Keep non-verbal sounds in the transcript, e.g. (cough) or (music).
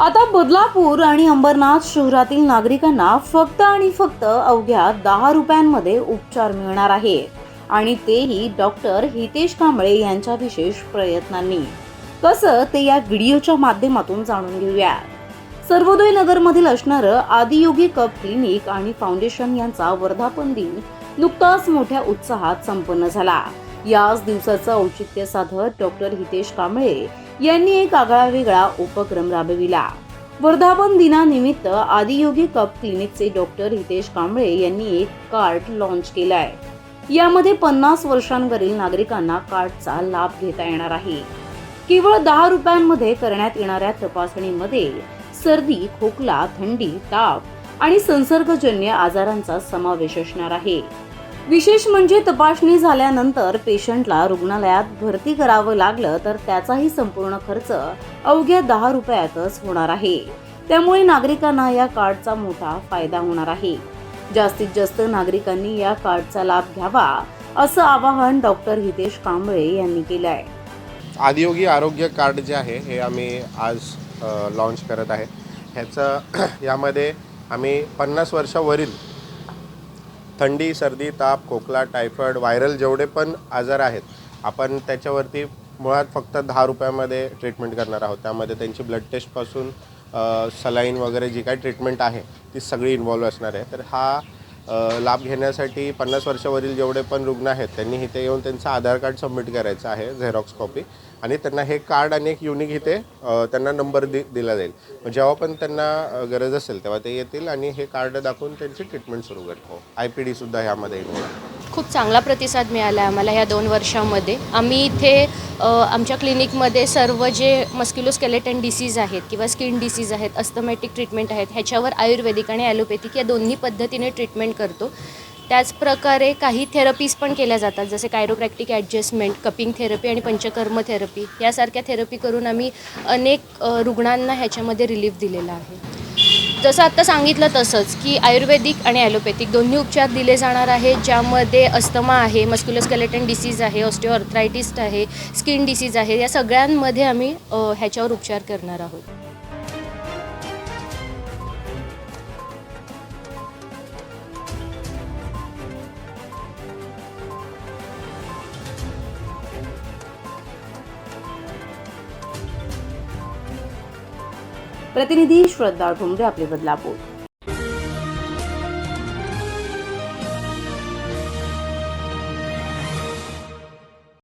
आता बदलापूर आणि अंबरनाथ शहरातील नागरिकांना फक्त आणि फक्त अवघ्या दहा रुपयांमध्ये उपचार मिळणार आहे. आणि तेही डॉक्टर हितेश कांबळे यांच्या विशेष प्रयत्नांनी. कसं ते या व्हिडिओच्या माध्यमातून जाणून घेऊया. सर्वोदय नगरमधील असणारं आदियोगी कप क्लिनिक आणि फाउंडेशन यांचा वर्धापन दिन नुकताच मोठ्या उत्साहात संपन्न झाला. याच दिवसाचं औचित्य साधत डॉक्टर हितेश कांबळे यांनी एक आगळावेगळा उपक्रम राबविला. वर्धापन दिनानिमित्त आदियोगी कप क्लिनिकचे डॉक्टर हितेश कांबळे यांनी एक कार्ड लॉन्च केलाय. यामध्ये पन्नास वर्षांवरील नागरिकांना कार्डचा लाभ घेता येणार आहे. केवळ दहा रुपयांमध्ये करण्यात येणाऱ्या तपासणीमध्ये सर्दी खोकला थंडी ताप आणि संसर्गजन्य आजारांचा समावेश असणार आहे. विशेष म्हणजे तपासणी झाल्यानंतर पेशंटला रुग्णालयात भरती करावं लागलं तर त्याचाही संपूर्ण खर्च अवघ्या दहा रुपयातच होणार आहे. त्यामुळे नागरिकांना या कार्डचा मोठा फायदा होणार आहे. जास्तीत जास्त नागरिकांनी या कार्डचा लाभ घ्यावा असं आवाहन डॉक्टर हितेश कांबळे यांनी केलं आहे आदियोगी आरोग्य कार्ड जे आहे हे आम्ही आज लॉन्च करत आहे. ह्याचं (clears throat) यामध्ये आम्ही पन्नास वर्षावरील थंडी सर्दी ताप खोकला टायफॉईड व्हायरल जेवढे पण आजार आहेत आपण त्याच्यावरती मुळात फक्त दहा रुपयामध्ये ट्रीटमेंट करणार आहोत. त्यामध्ये त्यांची ब्लड टेस्टपासून सलाईन वगैरे जी काही ट्रीटमेंट आहे ती सगळी इन्वॉल्व असणार आहे. तर हा लाभ घेण्यासाठी पन्नास वर्षावरील जेवढे पण रुग्ण आहेत त्यांनी इथे येऊन त्यांचं आधार कार्ड सबमिट करायचं आहे झेरॉक्स कॉपी आणि त्यांना हे कार्ड आणि एक युनिक इथे त्यांना नंबर दि दिला जाईल. जेव्हा पण त्यांना गरज असेल तेव्हा ते येतील आणि हे कार्ड दाखवून त्यांची ट्रीटमेंट सुरू करतो आय पी डीसुद्धा ह्यामध्ये इन्व्हॉल्व खूप चांगला प्रतिसाद मिळाला आहे आम्हाला ह्या दोन वर्षामध्ये. आम्ही इथे आमच्या क्लिनिकमध्ये सर्व जे मस्क्युलोस्केलेटन डिसीज आहेत किंवा स्किन डिसीज आहेत अस्थमॅटिक ट्रीटमेंट आहेत ह्याच्यावर आयुर्वेदिक आणि ॲलोपॅथिक या दोन्ही पद्धतीने ट्रीटमेंट करतो. त्याचप्रकारे काही थेरपीज पण केल्या जातात जसे कायरोप्रॅक्टिक ॲडजस्टमेंट कपिंग थेरपी आणि पंचकर्म थेरपी यासारख्या थेरपी करून आम्ही अनेक रुग्णांना ह्याच्यामध्ये रिलीफ दिलेला आहे. जसं आत्ता सांगितलं तसंच की आयुर्वेदिक आणि ॲलोपॅथिक दोन्ही उपचार दिले जाणार आहेत ज्यामध्ये अस्थमा आहे मस्क्युलोस्केलेटन डिसीज आहे ऑस्टिओआर्थरायटिस्ट आहे स्किन डिसीज आहे या सगळ्यांमध्ये आम्ही ह्याच्यावर उपचार करणार आहोत. प्रतिनिधी श्रद्धा घुमरे आपले बदलापूर.